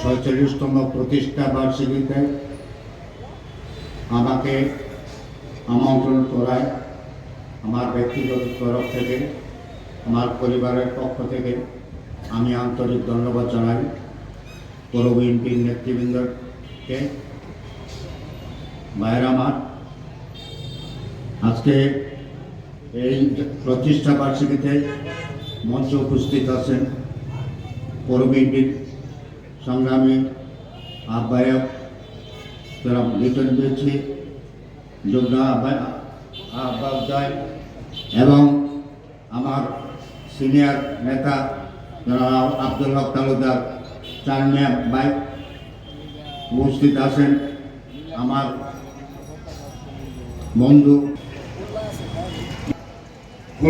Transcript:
ছয়চল্লিশতম প্রতিষ্ঠা বার্ষিকীতে আমাকে আমন্ত্রণ করায় আমার ব্যক্তিগত তরফ থেকে, আমার পরিবারের পক্ষ থেকে আমি আন্তরিক ধন্যবাদ জানাই পৌর বিএনপির নেতৃবৃন্দকে। ভাইয়ের আমার আজকে এই প্রতিষ্ঠা বার্ষিকীতে মঞ্চে উপস্থিত আছেন পৌর বিএনপির সংগ্রামী আহ্বায়ক যারা লিটন পেয়েছি যুগ্ম আহ্বায়ক আহ্বায়ক এবং আমার সিনিয়র নেতা যারা আব্দুল হক তালুকদার চারমিয়া ভাই উপস্থিত আছেন। আমার বন্ধু